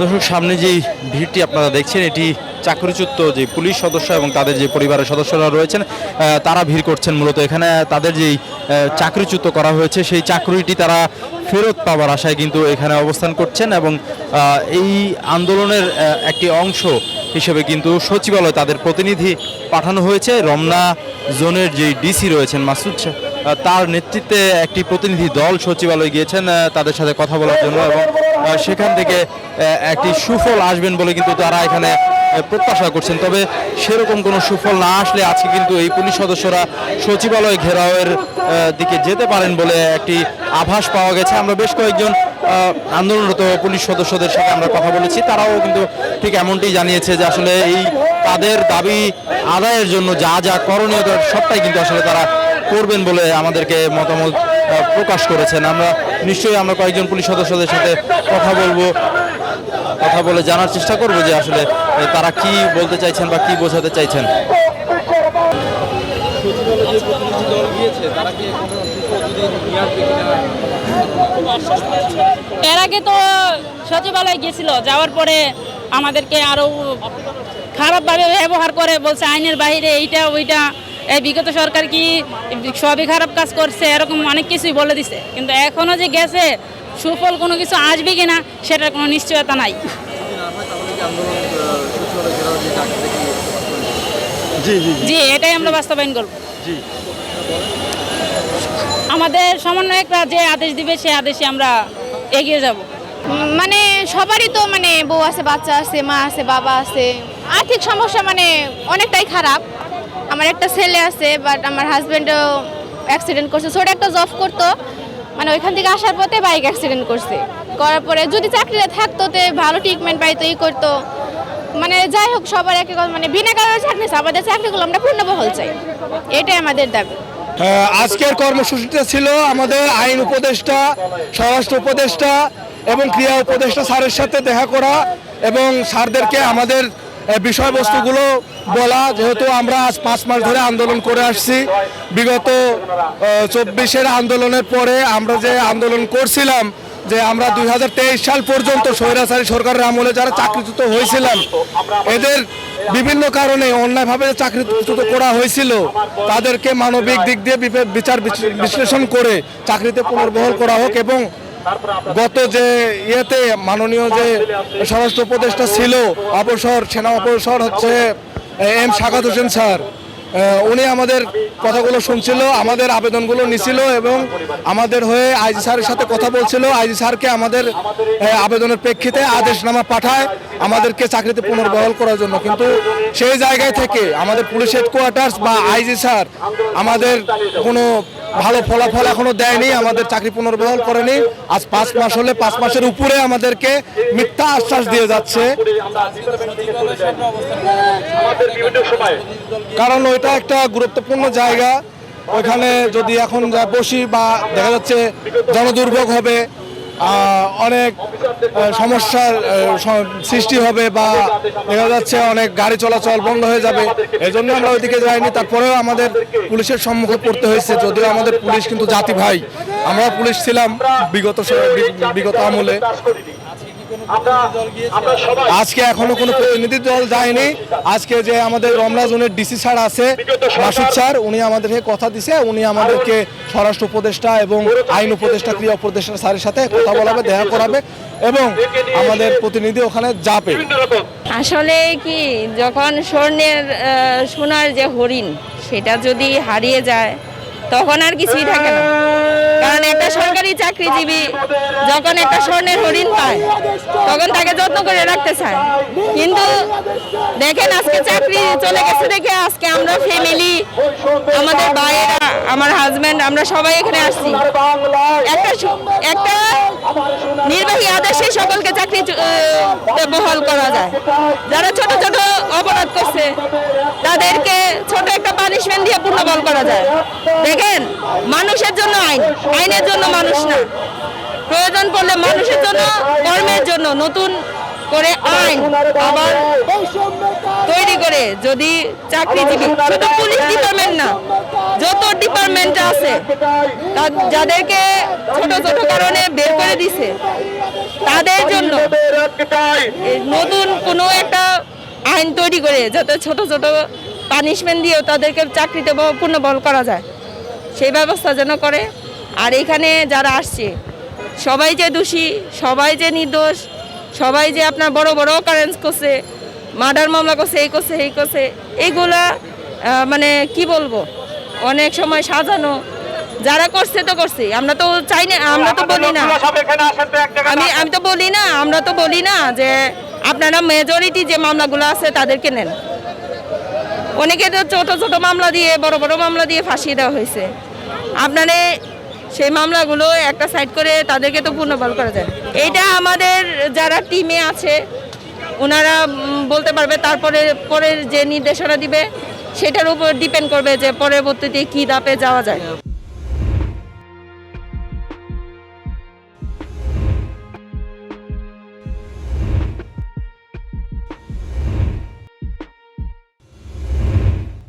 দর্শক, সামনে যেই ভিড়টি আপনারা দেখছেন, এটি চাকরিচ্যুত যে পুলিশ সদস্য এবং তাদের যে পরিবারের সদস্যরা রয়েছেন তারা ভিড় করছেন মূলত। এখানে তাদের যেই চাকরিচ্যুত করা হয়েছে, সেই চাকরিটি তারা ফেরত পাওয়ার আশায় কিন্তু এখানে অবস্থান করছেন এবং এই আন্দোলনের একটি অংশ হিসেবে কিন্তু সচিবালয় তাদের প্রতিনিধি পাঠানো হয়েছে। রমনা জোনের যে ডিসি রয়েছেন মাসুদ তার নেতৃত্বে একটি প্রতিনিধি দল সচিবালয়ে গিয়েছেন তাদের সাথে কথা বলার জন্য এবং সেখান থেকে একটি সুফল আসবেন বলে কিন্তু তারা এখানে প্রত্যাশা করছেন। তবে সেরকম কোনো সুফল না আসলে আজকে কিন্তু এই পুলিশ সদস্যরা সচিবালয় ঘেরাওয়ের দিকে যেতে পারেন বলে একটি আভাস পাওয়া গেছে। আমরা বেশ কয়েকজন আন্দোলনরত পুলিশ সদস্যদের সাথে আমরা কথা বলেছি। তারাও কিন্তু ঠিক এমনটি জানিয়েছে যে আসলে এই তাদের দাবি আদায়ের জন্য যা যা করণীয়, সবটাই কিন্তু আসলে তারা করবেন বলে আমাদেরকে মতামত প্রকাশ করেছেন। আমরা নিশ্চয়ই আমরা কয়েকজন পুলিশ সদস্যদের সাথে কথা বলব, কথা বলে জানার চেষ্টা করব যে আসলে তারা কি বলতে চাইছেন বা কি বোঝাতে চাইছেন। এর আগে তো সচিবালয় গিয়েছিল, যাওয়ার পরে আমাদেরকে আরও খারাপভাবে ব্যবহার করে, বলছে আইনের বাইরে এইটা, ওইটা। এই বিগত সরকার কি সবই খারাপ কাজ করছে? এরকম অনেক কিছুই বলে দিছে। কিন্তু এখনও যে গেছে সুফল কোনো কিছু আসবে কি না সেটার কোনো নিশ্চয়তা নাই। জি জি জি। এটাই আমরা বাস্তবায়ন করব। জি। আমাদের সমন্বয়করা যে আদেশ দিবে সেই আদেশে আমরা এগিয়ে যাব। মানে সবারই তো মানে বউ আছে বাচ্চা আছে মা আছে বাবা আছে। আর্থিক সমস্যা মানে অনেকটাই খারাপ। আমার একটা ছেলে আছে বাট আমার হাজব্যান্ডও অ্যাক্সিডেন্ট করছে। ছোট একটা জব করতো। মানে ওইখান থেকে আসার পথে বাইক অ্যাক্সিডেন্ট করছে। করার পরে যদি চাকরিতে থাকতো, তে ভালো ট্রিটমেন্ট পাইতো, ই করতো। মানে যাই হোক, সবার একটা কথা মানে বিনা কারণে চাকরি আমাদের চাকরিগুলো আমরা পূর্ণবহল চাই। এটাই আমাদের দাবি। আজকের কর্মসূচিটা ছিল আমাদের আইন উপদেষ্টা, স্বরাষ্ট্র উপদেষ্টা এবং ক্রিয়া উপদেষ্টা স্যারের সাথে দেখা করা এবং স্যারদেরকে আমাদের বিষয়বস্তুগুলো বলা, যেহেতু আমরা আজ পাঁচ মাস ধরে আন্দোলন করে আসছি, বিগত চব্বিশের আন্দোলনের পরে আমরা যে আন্দোলন করছিলাম, যে আমরা দু হাজার তেইশ সাল পর্যন্ত স্বৈরাচারী সরকারের আমলে যারা চাকরিচ্যুত হয়েছিলাম, এদের বিভিন্ন কারণে অন্যায়ভাবে চাকরিচ্যুত করা হয়েছিল, তাদেরকে মানবিক দিক দিয়ে বিচার বিশ্লেষণ করে চাকরিতে পুনর্বহাল করা হোক এবং গত যে ইয়েতে মাননীয় যে স্বরাষ্ট্র উপদেষ্টা ছিল অবসর সেনা অবসর হচ্ছে এম শাকাত হোসেন স্যার। উনি আমাদের কথাগুলো শুনছিল আমাদের আবেদনগুলো নিছিল এবং আমাদের হয়ে আইজি স্যারের সাথে কথা বলছিল। আইজি স্যারকে আমাদের আবেদনের প্রেক্ষিতে আদেশনামা পাঠায় আমাদেরকে চাকরিতে পুনর্বহাল করার জন্য। কিন্তু সেই জায়গায় থেকে আমাদের পুলিশ হেডকোয়ার্টার্স বা আইজি স্যার আমাদের কোনো ভালো ফলাফল এখনও দেয়নি, আমাদের চাকরি পুনর্বহাল করেনি। আজ পাঁচ মাস হলে পাঁচ মাসের উপরে আমাদেরকে মিথ্যা আশ্বাস দিয়ে যাচ্ছে। কারণ ওইটা একটা গুরুত্বপূর্ণ জায়গা। ওইখানে যদি এখন বসি বা দেখা যাচ্ছে জনদুর্ভোগ হবে অনেক সমস্যার সৃষ্টি হবে বা দেখা যাচ্ছে অনেক গাড়ি চলাচল বন্ধ হয়ে যাবে। এই জন্য আমরা ওইদিকে যাইনি। তারপরেও আমাদের পুলিশের সম্মুখে পড়তে হয়েছে। যদিও আমাদের পুলিশ কিন্তু জাতি ভাই আমরা পুলিশ ছিলাম বিগত বিগত আমলে। আজকে এখনও কোনো প্রতিনিধি দল যায়নি। আজকে যে আমাদের রমনা জোনের ডিসি স্যার আছে মাসুদ স্যার উনি আমাদেরকে কথা দিছে উনি আমাদেরকে স্বরাষ্ট্র উপদেষ্টা এবং আইন উপদেষ্টা ক্রিয়া উপদেষ্টা স্যারের সাথে কথা বলাবে দেখা করাবে এবং আমাদের প্রতিনিধি ওখানে যাবে। আসলে কি যখন স্বর্ণের সোনার যে হরিণ সেটা যদি হারিয়ে যায় তখন আর কিছুই থাকে না। কারণ একটা সরকারি চাকরিজীবী যখন একটা স্বর্ণের হরিণ পায়, তখন তাকে যত্ন করে রাখতে চায়। কিন্তু দেখেন, আজকে চাকরি চলে গেছে দেখে আজকে আমরা ফ্যামিলি আমাদের ভাইয়েরা, আমার হাজব্যান্ড আমরা সবাই এখানে আসছি। একটা একটা নির্বাহী আদেশে সকলকে চাকরি বহাল করা যায়। যারা ছোট ছোট অপরাধ করছে, তাদেরকে ছোট একটা পানিশমেন্ট দিয়ে পূর্ণবল করা যায়। দেখেন, মানুষের জন্য আইন, আইনের জন্য মানুষ না। প্রয়োজন পড়লে মানুষের জন্য, কর্মের জন্য নতুন করে আইন আবার তৈরি করে যদি চাকরিজীবী, শুধু পুলিশ ডিপার্টমেন্ট না, যত ডিপার্টমেন্ট আছে যাদেরকে ছোট ছোট কারণে বের করে দিছে, তাদের জন্য নতুন কোনো একটা আইন তৈরি করে যাতে ছোট ছোট পানিশমেন্ট দিয়েও তাদেরকে চাকরিতে পুনর্বল করা যায়। সেই ব্যবস্থা যেন করে। আর এখানে যারা আসছে সবাই যে দোষী সবাই যে নির্দোষ সবাই যে আপনার বড় বড় অকারেন্স করছে মার্ডার মামলা করছে এই করছে এই করছে এইগুলা মানে কি বলব? অনেক সময় সাজানো। যারা করছে তো করছে। আমরা তো চাই না আমরা তো বলি না। আমি আমি তো বলি না আমরা তো বলি না যে আপনারা মেজরিটি যে মামলাগুলো আছে তাদেরকে নেন। অনেকে তো ছোটো ছোটো মামলা দিয়ে, বড় বড় মামলা দিয়ে ফাঁসিয়ে দেওয়া হয়েছে। আপনারা সেই মামলাগুলো একটা সাইড করে তাদেরকে তো পুনর্বল করা যায়। এইটা আমাদের যারা টিমে আছে, ওনারা বলতে পারবে তারপরে, পরের যে নির্দেশনা দিবে, সেটার উপর ডিপেন্ড করবে যে পরবর্তীতে কী দাপে যাওয়া যায়।